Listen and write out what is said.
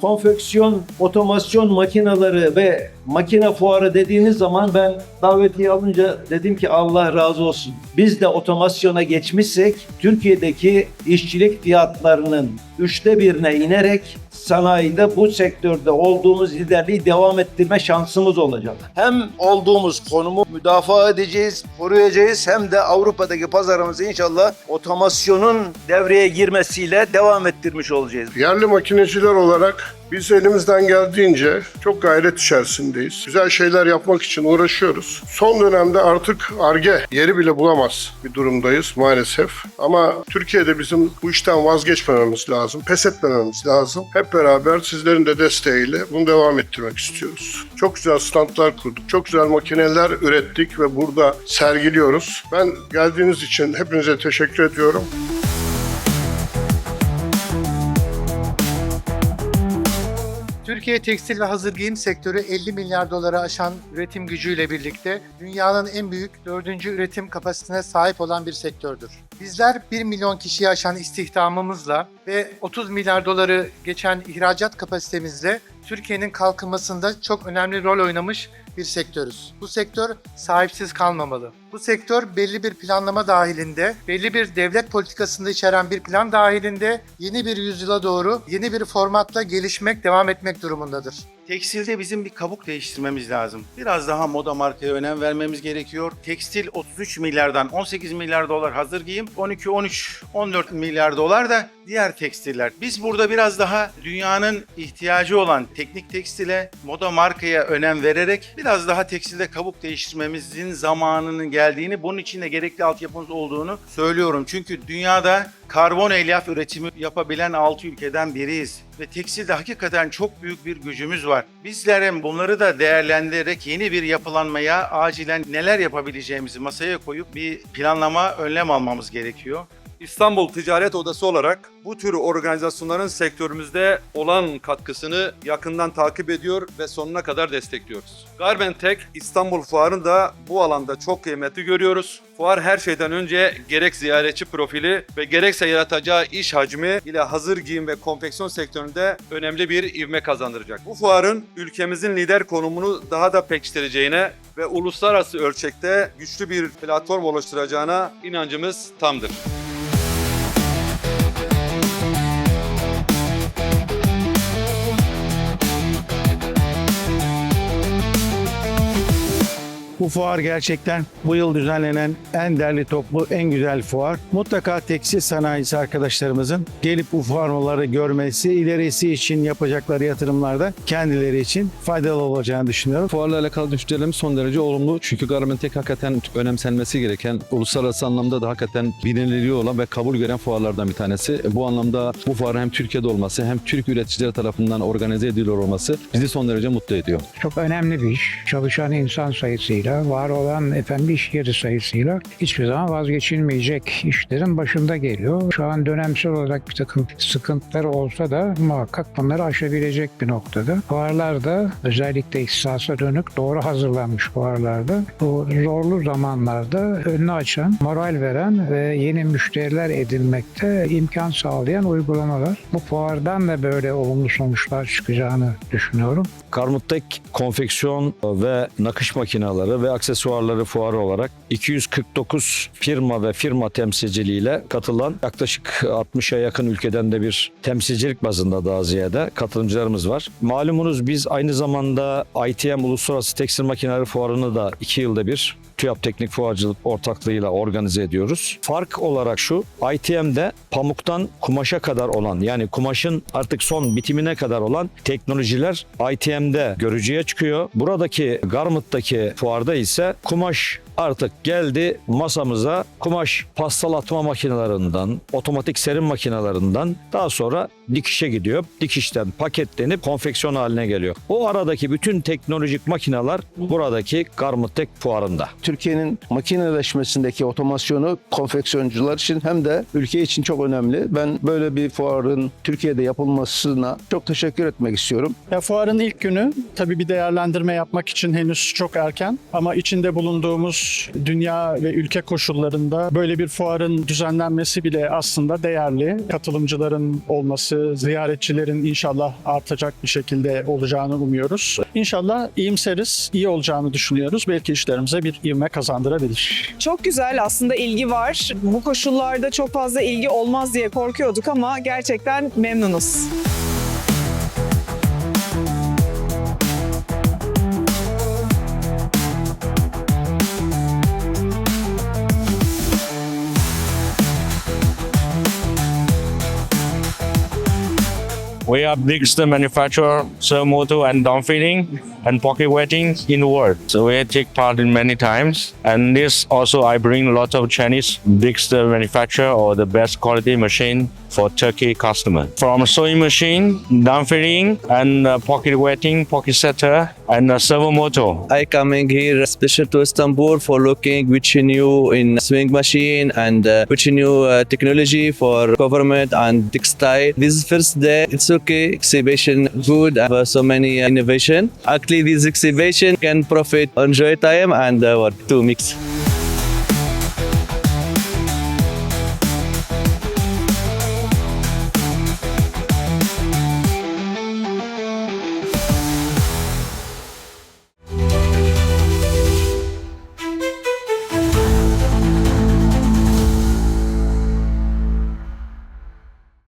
konfeksiyon, otomasyon makineleri ve makine fuarı dediğiniz zaman ben davetiye alınca dedim ki Allah razı olsun. Biz de otomasyona geçmişsek Türkiye'deki işçilik fiyatlarının üçte birine inerek sanayide bu sektörde olduğumuz liderliği devam ettirme şansımız olacak. Hem olduğumuz konumu müdafaa edeceğiz, koruyacağız hem de Avrupa'daki pazarımızı inşallah otomasyonun devreye girmesiyle devam ettirmiş olacağız. Yerli makineciler olarak biz elimizden geldiğince çok gayret içerisindeyiz. Güzel şeyler yapmak için uğraşıyoruz. Son dönemde artık ARGE yeri bile bulamaz bir durumdayız maalesef. Ama Türkiye'de bizim bu işten vazgeçmememiz lazım, pes etmememiz lazım. Hep beraber sizlerin de desteğiyle bunu devam ettirmek istiyoruz. Çok güzel standlar kurduk, çok güzel makineler ürettik ve burada sergiliyoruz. Ben geldiğiniz için hepinize teşekkür ediyorum. Türkiye tekstil ve hazır giyim sektörü 50 milyar dolara aşan üretim gücüyle birlikte dünyanın en büyük dördüncü üretim kapasitesine sahip olan bir sektördür. Bizler 1 milyon kişiyi aşan istihdamımızla ve 30 milyar doları geçen ihracat kapasitemizle Türkiye'nin kalkınmasında çok önemli rol oynamış bir sektörüz. Bu sektör sahipsiz kalmamalı. Bu sektör belli bir planlama dahilinde, belli bir devlet politikasında içeren bir plan dahilinde yeni bir yüzyıla doğru yeni bir formatla gelişmek, devam etmek durumundadır. Tekstilde bizim bir kabuk değiştirmemiz lazım. Biraz daha moda markaya önem vermemiz gerekiyor. Tekstil 33 milyardan 18 milyar dolar hazır giyim, 12, 13, 14 milyar dolar da diğer tekstiller. Biz burada biraz daha dünyanın ihtiyacı olan teknik tekstile, moda markaya önem vererek biraz daha tekstilde kabuk değiştirmemizin zamanının geldiğini, bunun için de gerekli altyapımız olduğunu söylüyorum. Çünkü dünyada karbon elyaf üretimi yapabilen 6 ülkeden biriyiz. Ve tekstilde hakikaten çok büyük bir gücümüz var. Bizlerin bunları da değerlendirerek yeni bir yapılanmaya acilen neler yapabileceğimizi masaya koyup bir planlama, önlem almamız gerekiyor. İstanbul Ticaret Odası olarak bu tür organizasyonların sektörümüzde olan katkısını yakından takip ediyor ve sonuna kadar destekliyoruz. Garmentek İstanbul Fuarı'nı da bu alanda çok kıymetli görüyoruz. Fuar her şeyden önce gerek ziyaretçi profili ve gerekse yaratacağı iş hacmi ile hazır giyim ve konfeksiyon sektöründe önemli bir ivme kazandıracak. Bu fuarın ülkemizin lider konumunu daha da pekiştireceğine ve uluslararası ölçekte güçlü bir platform oluşturacağına inancımız tamdır. Bu fuar gerçekten bu yıl düzenlenen en derli toplu, en güzel fuar. Mutlaka tekstil sanayisi arkadaşlarımızın gelip bu fuarları görmesi, ilerisi için yapacakları yatırımlarda kendileri için faydalı olacağını düşünüyorum. Fuarla alakalı düşüncelerimiz son derece olumlu. Çünkü Garmentek hakikaten önemsenmesi gereken, uluslararası anlamda da hakikaten bilinirliği olan ve kabul gören fuarlardan bir tanesi. Bu anlamda bu fuarın hem Türkiye'de olması hem Türk üreticiler tarafından organize ediliyor olması bizi son derece mutlu ediyor. Çok önemli bir iş. Çalışan insan sayısıyla, var olan efendim iş yeri sayısıyla hiçbir zaman vazgeçilmeyecek işlerin başında geliyor. Şu an dönemsel olarak bir takım sıkıntılar olsa da muhakkak bunları aşabilecek bir noktada. Fuarlarda özellikle ihsasa dönük doğru hazırlanmış fuarlarda bu zorlu zamanlarda önünü açan, moral veren ve yeni müşteriler edinmekte imkan sağlayan uygulamalar. Bu fuardan da böyle olumlu sonuçlar çıkacağını düşünüyorum. Karmut'tek konfeksiyon ve nakış makineleri ve aksesuarları fuarı olarak 249 firma ve firma temsilciliğiyle katılan yaklaşık 60'a yakın ülkeden de bir temsilcilik bazında daha ziyade katılımcılarımız var. Malumunuz biz aynı zamanda ITM Uluslararası Tekstil Makineleri Fuarı'nı da 2 yılda bir TÜYAP Teknik Fuarcılık ortaklığıyla organize ediyoruz. Fark olarak şu, ITM'de pamuktan kumaşa kadar olan yani kumaşın artık son bitimine kadar olan teknolojiler ITM'de görücüye çıkıyor. Buradaki Garment'taki fuarda ise kumaş artık geldi masamıza kumaş pastalatma makinelerinden, otomatik serim makinelerinden daha sonra dikişe gidiyor. Dikişten paketlenip konfeksiyon haline geliyor. O aradaki bütün teknolojik makineler buradaki Garmentek fuarında. Türkiye'nin makineleşmesindeki otomasyonu konfeksiyoncular için hem de ülke için çok önemli. Ben böyle bir fuarın Türkiye'de yapılmasına çok teşekkür etmek istiyorum. Ya fuarın ilk günü tabii bir değerlendirme yapmak için henüz çok erken ama içinde bulunduğumuz Dünya ve ülke koşullarında böyle bir fuarın düzenlenmesi bile aslında değerli. Katılımcıların olması, ziyaretçilerin inşallah artacak bir şekilde olacağını umuyoruz. İnşallah iyimseriz, iyi olacağını düşünüyoruz. Belki işlerimize bir ivme kazandırabilir. Çok güzel aslında ilgi var. Bu koşullarda çok fazla ilgi olmaz diye korkuyorduk ama gerçekten memnunuz. We are biggest manufacturer servo motor and down fitting and pocket wetting in the world. So we take part in many times. And this also I bring a lot of Chinese biggest manufacturer or the best quality machine for Turkey customer. From sewing machine, down fitting and uh, pocket wetting, pocket setter and uh, servo motor. I coming here special to Istanbul for looking which new in swing machine and uh, which new uh, technology for government and textile. This is first day. It's okay. Exhibition good. Uh, so many innovation. Actually, this exhibition can profit enjoy time and uh, what to mix.